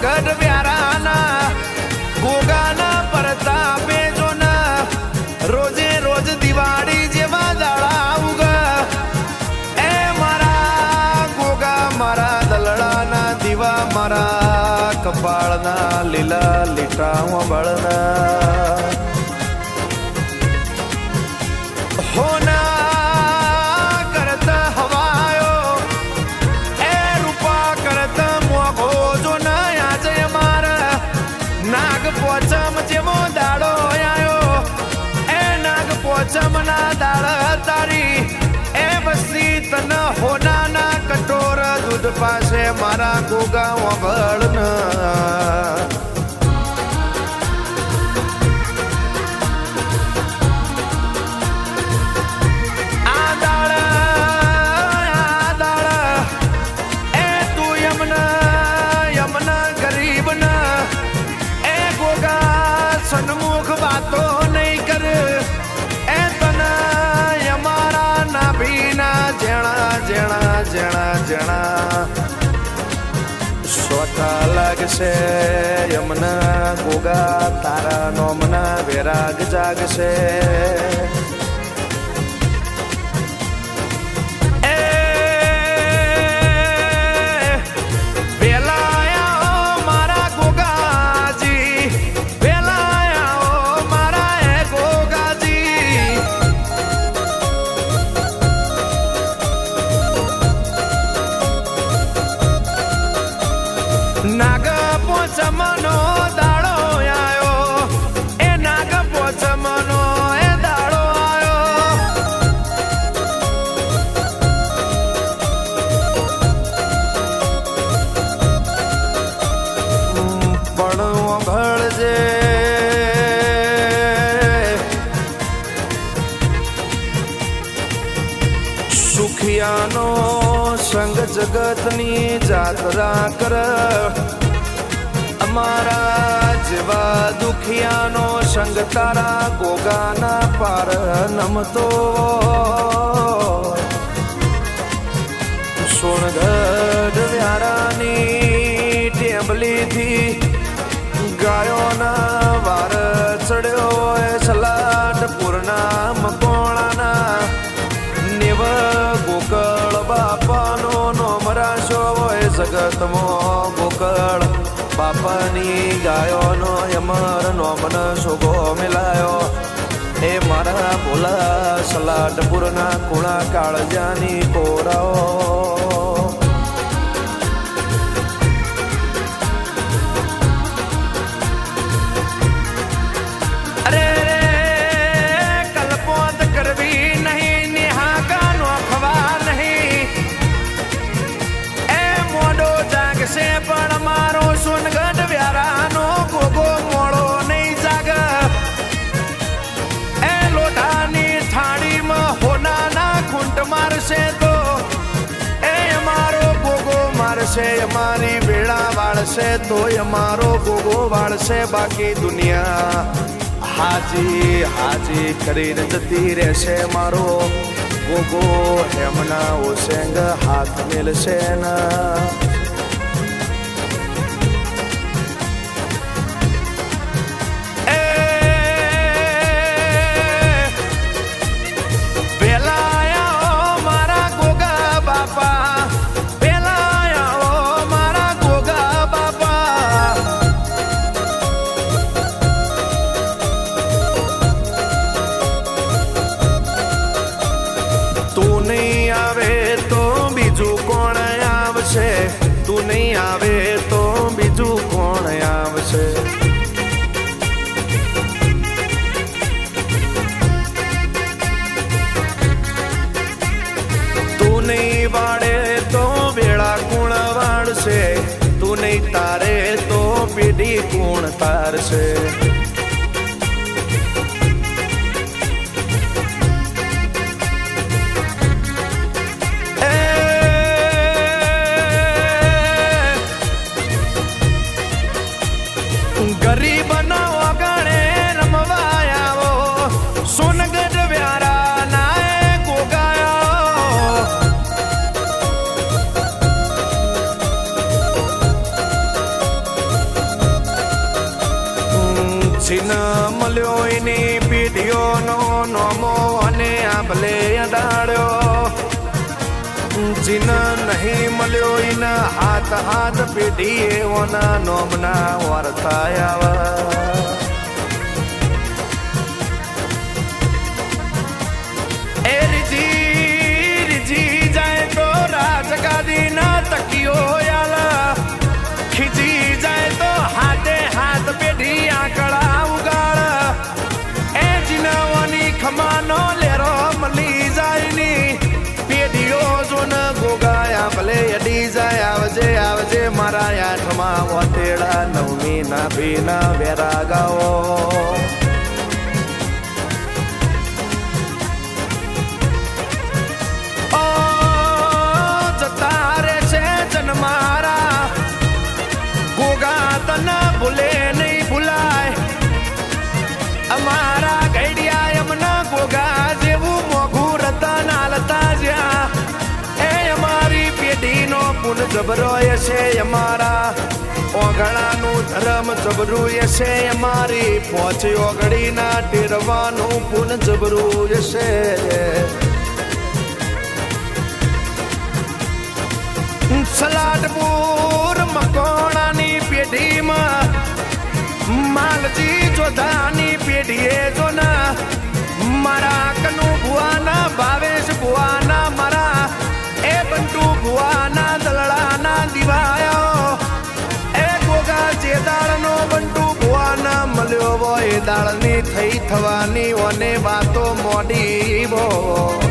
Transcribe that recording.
સોનગઢ વ્યારાના ગોગાના પરતાપે જોના રોજે રોજ દિવાળી જેવા દાડા ઉગા. એ મારા ગોગા મારા દલડાના દીવા, મારા કપાળના લીલા લીટા વળના નાગ દાળ તારી એ બસી તન હોનાના કટોર દૂધ પાસે મારા ગોગા વગળના સોટા લાગશે યમના ગોગા તારા નોમના વેરાગ જાગશે. પોચમનો દાડો આયો. એ નાગ પોચમનો એ દાડો આવ્યો પણ ઓગળજે સુખિયાનો સંગ જગતની જાતરા કર અમારા જેવા દુખિયાનો સંગ તારા ગોગાના પાર નમતો. સોનગઢ વ્યારાની ટેબલીથી ગાયોના વાર ચડ્યો હોય સલાટપુરના મકોણાના નેવ ગોકળ બાપાનો નોમ રાશો હોય જગતમાં. બાપાની ગાયોનો અમર નોમન સોગો મિલાયો. એ મારા ભોલા સલાટપુરના કુણા કાળજાની કોરાઓ. મારશે અમારી વેળા વાળશે તો અમારો ગોગો વાળશે. બાકી દુનિયા હાજી હાજી કરીને જતી રહેશે, મારો ગોગો હેમના ઓસેંગ હાથ મેલશે ના. આવે તો બીજું કોણ આવશે? તું નહીં વાળે તો વેળા કુણ વાળશે તું નહીં તારે તો પેઢી કુણ તારશે. આંબલે અડાડ્યો જીન નહીં મળ્યો એને હાથ હાથ પેઢીએ ઓના નોમના વર્તાયા એ pena ભીના વેરા ગાઓ ઓ જતા રે છે જન્મારા ગોગા તને ભૂલે નહીં ભૂલાય અમારા ગઈડિયા એમના ગોગા જેવું મોઘું રતન હાલતા જ્યાં એ અમારી પેઢીનો પુન જબરો છે અમારા ઓગણાનું ધર્મ જબરું છે અમારી પોચ ઓગળીના ટેરવાનું પુન જબરું એ થઈ થવાની ઓને વાતો મોડી બો.